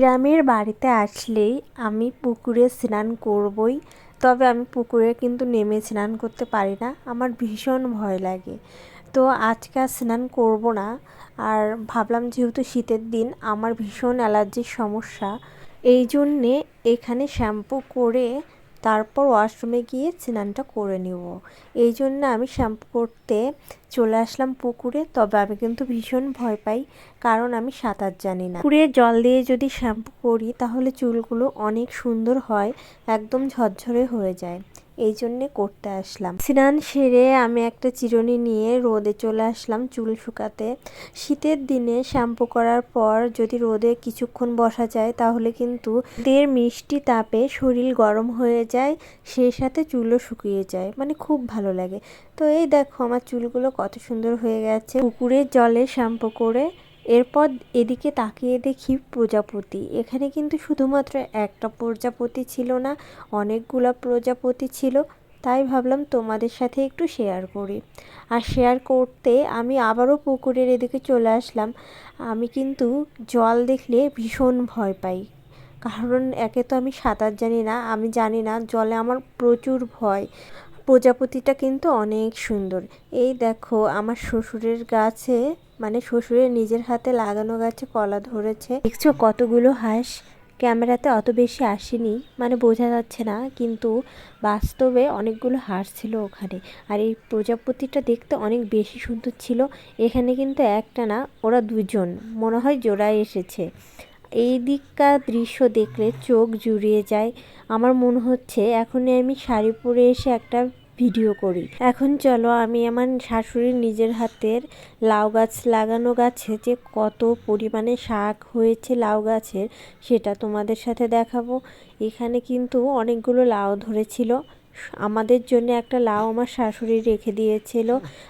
গ্রামের বাড়িতে আসলেই আমি পুকুরে স্নান করবই। তবে আমি পুকুরে কিন্তু নেমে স্নান করতে পারি না। আমার ভীষণ ভয় লাগে। তো আজকে আর স্নান করব না। আর ভাবলাম যেহেতু শীতের দিন, আমার ভীষণ অ্যালার্জির সমস্যা, এই জন্যে এখানে শ্যাম্পু করে তারপর ওয়াশরুমে গিয়ে স্নানটা করে নেব। এই জন্য আমি শ্যাম্পু করতে চলে আসলাম পুকুরে, তবে আমি কিন্তু ভীষণ ভয় পাই, কারণ আমি সাঁতার জানি না। পুকুরে জল দিয়ে যদি শ্যাম্পু করি, তাহলে চুলগুলো অনেক সুন্দর হয়, একদম ঝরঝরে হয়ে যায়। এই জন্যে করতে আসলাম। স্নান সেরে আমি একটা চিরুনি নিয়ে রোদে চলে আসলাম চুল শুকাতে। শীতের দিনে শ্যাম্পু করার পর যদি রোদে কিছুক্ষণ বসা যায় তাহলে কিন্তু দের মিষ্টি তাপে শরীর গরম হয়ে যায় সেই সাথে চুলও শুকিয়ে যায়। মানে খুব ভালো লাগে। তো এই দেখো আমার চুলগুলো কত সুন্দর হয়ে গেছে। পুকুরের জলে শ্যাম্পু করে এরপর এদিকে তাকিয়ে দেখি প্রজাপতি। এখানে কিন্তু শুধুমাত্র একটা প্রজাপতি ছিল না, অনেকগুলো প্রজাপতি ছিল। তাই ভাবলাম তোমাদের সাথে একটু শেয়ার করি। আর শেয়ার করতে আমি আবারও পুকুরের এদিকে চলে আসলাম। আমি কিন্তু জল দেখলে ভীষণ ভয় পাই। কারণ একে তো আমি সাঁতার জানি না, আমি জানি না, জলে আমার প্রচুর ভয়। প্রজাপতিটা কিন্তু অনেক সুন্দর। এই দেখো, আমার শ্বশুরের গাছে মানে শ্বশুরের নিজের হাতে লাগানো গাছে কলা ধরেছে। দেখছ কতগুলো হাঁস ক্যামেরাতে অত বেশি আসেনি মানে বোঝা যাচ্ছে না, কিন্তু বাস্তবে অনেকগুলো হাঁস ছিল ওখানে। আর এই প্রজাপতিটা দেখতে অনেক বেশি সুন্দর ছিল। এখানে কিন্তু একটা না, ওরা দুজন, মনে হয় জোড়ায় এসেছে। এই দিককার দৃশ্য দেখলে চোখ জুড়িয়ে যায়। আমার মনে হচ্ছে এখনই আমি শাড়ি পরে এসে একটা ভিডিও করি। এখন চলো আমি আমার শাশুড়ির নিজের হাতের লাউ গাছ লাগানো গাছে যে কত পরিমাণে শাক হয়েছে লাউ গাছের, সেটা তোমাদের সাথে দেখাবো। এখানে কিন্তু অনেকগুলো লাউ ধরেছিল। আমাদের জন্য একটা লাউ আমার শাশুড়ি রেখে দিয়েছিল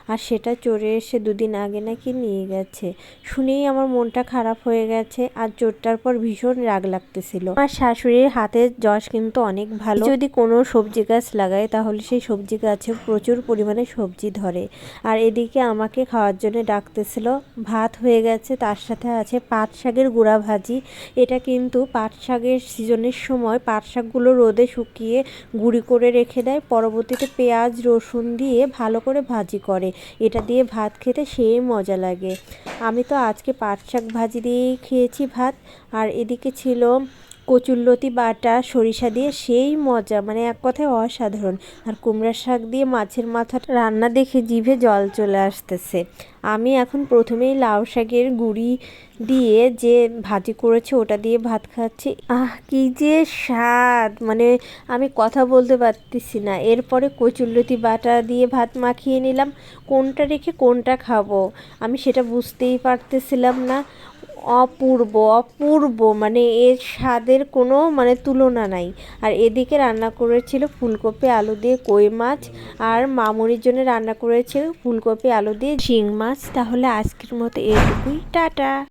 আর সেটা চড়ে এসে দুদিন আগে নাকি নিয়ে গেছে। শুনেই আমার মনটা খারাপ হয়ে গেছে আর চোরটার পর ভীষণ রাগ লাগতেছিল। আমার শাশুড়ির হাতের যশ কিন্তু অনেক ভালো। যদি কোনো সবজি গাছ লাগায় তাহলে সেই সবজি গাছে প্রচুর পরিমাণে সবজি ধরে। আর এদিকে আমাকে খাওয়ার জন্য ডাকতেছিল, ভাত হয়ে গেছে, তার সাথে আছে পাট শাকের গুঁড়া ভাজি। এটা কিন্তু পাট শাকের সিজনের সময় পাট শাকগুলো রোদে শুকিয়ে গুঁড়ি করে রেখে রেখে দেয়। পরবর্তীতে পেঁয়াজ, রসুন দিয়ে ভালো করে ভাজি করে। এটা দিয়ে ভাত খেতে সেই মজা লাগে। আমি তো আজকে পাট শাক ভাজি দিয়েই খেয়েছি ভাত। আর এদিকে ছিল কচুল্লতি বাটা, সরিষা দিয়ে সেই মজা মানে এক কথায় অসাধারণ। আর কুমড়া শাক দিয়ে মাছের মাথাটা রান্না দেখে জিভে জল চলে আসতেছে। আমি এখন প্রথমেই লাউ শাকের গুঁড়ি দিয়ে যে ভাজি করেছে, ওটা দিয়ে ভাত খাচ্ছি। আহ, কি যে স্বাদ! মানে আমি কথা বলতে পারতেছি না। এরপরে কচুল্লতি বাটা দিয়ে ভাত মাখিয়ে নিলাম। কোনটা রেখে কোনটা খাব? আমি সেটা বুঝতেই পারতেছিলাম না। অপূর্ব অপূর্ব। মানে এর স্বাদের কোনো মানে তুলনা নাই। আর এদিকে রান্না করেছিল ফুলকপি, আলু দিয়ে কই মাছ। আর মামুনির জন্য রান্না করেছিল ফুলকপি, আলু দিয়ে ঝিং মাছ। তাহলে আজকের মতো এটুকুই। টাটা।